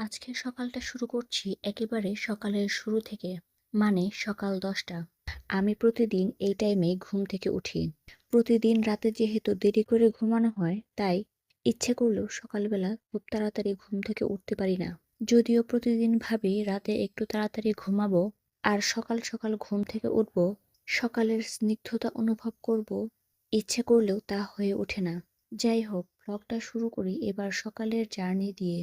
আজকের সকালটা শুরু করছি একেবারে সকালের শুরু থেকে মানে সকাল দশটা। আমি প্রতিদিন এই টাইমে ঘুম থেকে উঠি। প্রতিদিন রাতে যেহেতু দেরি করে ঘুমানো হয়, তাই ইচ্ছে করলেও সকালবেলা খুব তাড়াতাড়ি ঘুম থেকে উঠতে পারি না। যদিও প্রতিদিন ভাবি রাতে একটু তাড়াতাড়ি ঘুমাবো আর সকাল সকাল ঘুম থেকে উঠব, সকালের স্নিগ্ধতা অনুভব করব, ইচ্ছে করলেও তা হয়ে ওঠে না। যাই হোক ব্লগটা শুরু করি এবার সকালের জার্নি দিয়ে।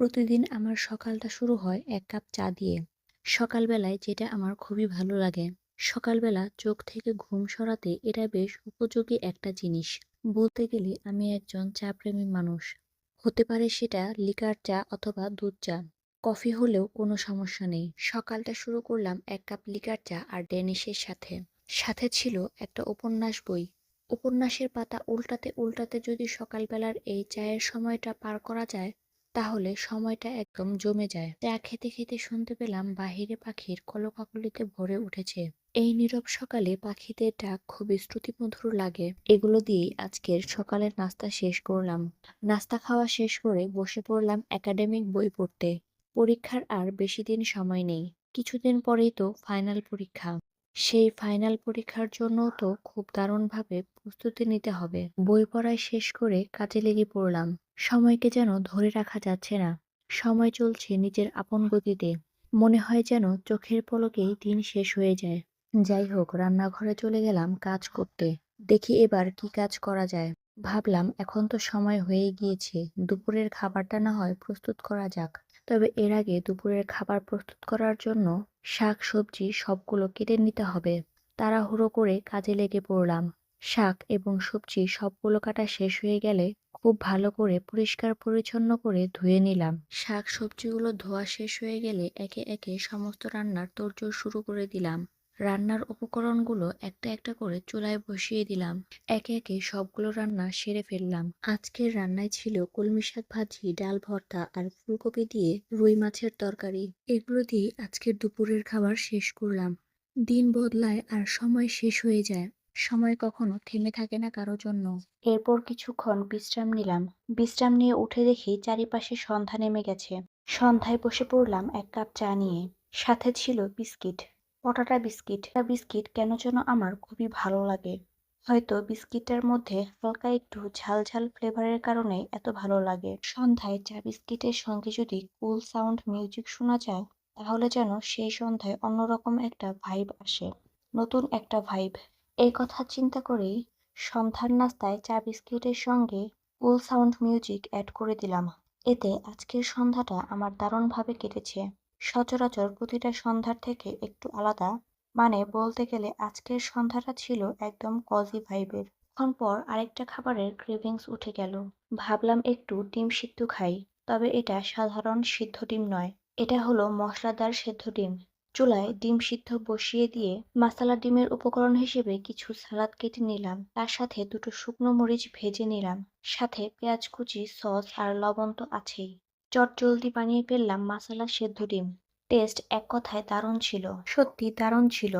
প্রতিদিন আমার সকালটা শুরু হয় এক কাপ চা দিয়ে। সকালবেলায় যেটা আমার খুবই ভালো লাগে। সকালবেলা চোখ থেকে ঘুম সরাতে এটা বেশ উপযোগী একটা জিনিস। বলতে গেলে আমি একজন চা প্রেমী মানুষ। হতে পারে সেটা লিকার চা অথবা দুধ চা। কফি হলেও কোনো সমস্যা নেই। সকালটা শুরু করলাম এক কাপ লিকার চা আর ডেনিশের সাথে। সাথে ছিল একটা উপন্যাস বই। উপন্যাসের পাতা উল্টাতে উল্টাতে যদি সকালবেলার এই চায়ের সময়টা পার করা যায় তাহলে সময়টা একদম জমে যায়। চা খেতে খেতে শুনতে পেলাম বাহিরে পাখির কলকাকলিতে ভরে উঠেছে। এই নীরব সকালে পাখিদের ডাক খুবই শ্রুতিমধুর লাগে। এগুলো দিয়েই আজকের সকালের নাস্তা শেষ করলাম। নাস্তা খাওয়া শেষ করে বসে পড়লাম একাডেমিক বই পড়তে। পরীক্ষার আর বেশি দিন সময় নেই। কিছুদিন পরেই তো ফাইনাল পরীক্ষা। সেই ফাইনাল পরীক্ষার জন্য তো খুব দারুণভাবে প্রস্তুতি নিতে হবে। বই পড়ায় শেষ করে কাজে লেগে পড়লাম। সময়কে যেন ধরে রাখা যাচ্ছে না। সময় চলছে নিজের আপন গতিতে। মনে হয় যেন চোখের পলকেই দিন শেষ হয়ে যায়। যাই হোক, রান্নাঘরে চলে গেলাম কাজ করতে। দেখি এবার কি কাজ করা যায়। ভাবলাম এখন তো সময় হয়ে গিয়েছে। দুপুরের খাবারটা না হয় প্রস্তুত করা যাক। তবে এর আগে দুপুরের খাবার প্রস্তুত করার জন্য শাক, সবজি সবগুলো কেটে নিতে হবে। তাড়াহুড়ো করে কাজে লেগে পড়লাম। শাক এবং সবজি সবগুলো কাটা শেষ হয়ে গেলে খুব ভালো করে পরিষ্কার পরিচ্ছন্ন করে ধুয়ে নিলাম। শাক সবজিগুলো ধোয়া শেষ হয়ে গেলে একে একে সমস্ত রান্নার তোড়জোড় শুরু করে দিলাম। রান্নার উপকরণগুলো একটা একটা করে চুলায় বসিয়ে দিলাম। একে একে সবগুলো রান্না সেরে ফেললাম। আজকের রান্নায় ছিল কলমি শাক ভাজি, ডাল ভর্তা আর ফুলকপি দিয়ে রুই মাছের তরকারি। এগুলো দিয়ে আজকের দুপুরের খাবার শেষ করলাম। দিন বদলায় আর সময় শেষ হয়ে যায়। সময় কখনো থেমে থাকে না কারও জন্য। এরপর কিছুক্ষণ বিশ্রাম নিলাম। বিশ্রাম নিয়ে উঠে দেখি চারিপাশে সন্ধ্যা নেমে গেছে। সন্ধ্যায় বসে পড়লাম এক কাপ চা নিয়ে। সাথে ছিল বিস্কিট। পটাটা বিস্কিট? বিস্কিট কেন যেন আমার খুবই ভালো লাগে। হয়তো বিস্কিটটার মধ্যে হালকা একটু ঝাল ঝাল ফ্লেভারের কারণে এত ভালো লাগে। সন্ধ্যায় চা বিস্কিটের সঙ্গে যদি কুল সাউন্ড মিউজিক শোনা যায়, তাহলে যেন সেই সন্ধ্যায় অন্যরকম একটা ভাইব আসে। নতুন একটা ভাইব। এই কথা চিন্তা করেই সন্ধ্যার নাস্তায় চা বিস্কিটের সঙ্গে কুল সাউন্ড মিউজিক অ্যাড করে দিলাম। এতে আজকের সন্ধ্যাটা আমার দারুণভাবে কেটেছে। সচরাচর প্রতিটা সন্ধ্যার থেকে একটু আলাদা। মানে বলতে গেলে আজকের সন্ধ্যাটা ছিল একদম কজি ভাইবের এখন পর আরেকটা খাবারের ক্রেভিংস উঠে গেল। ভাবলাম একটু ডিম সিদ্ধ খাই। তবে এটা সাধারণ সিদ্ধ ডিম নয়। এটা হলো মশলাদার সেদ্ধ ডিম। চুলায় ডিম সিদ্ধ বসিয়ে দিয়ে মাসালা ডিমের উপকরণ হিসেবে কিছু সালাদ কেটে নিলাম। তার সাথে দুটো শুকনো মরিচ ভেজে নিলাম। সাথে পেঁয়াজ কুচি, সস আর লবণ তো আছেই। চট জলদি বানিয়ে ফেললাম মাসালা সেদ্ধ ডিম। টেস্ট এক কথায় দারুণ ছিল। সত্যি দারুণ ছিল।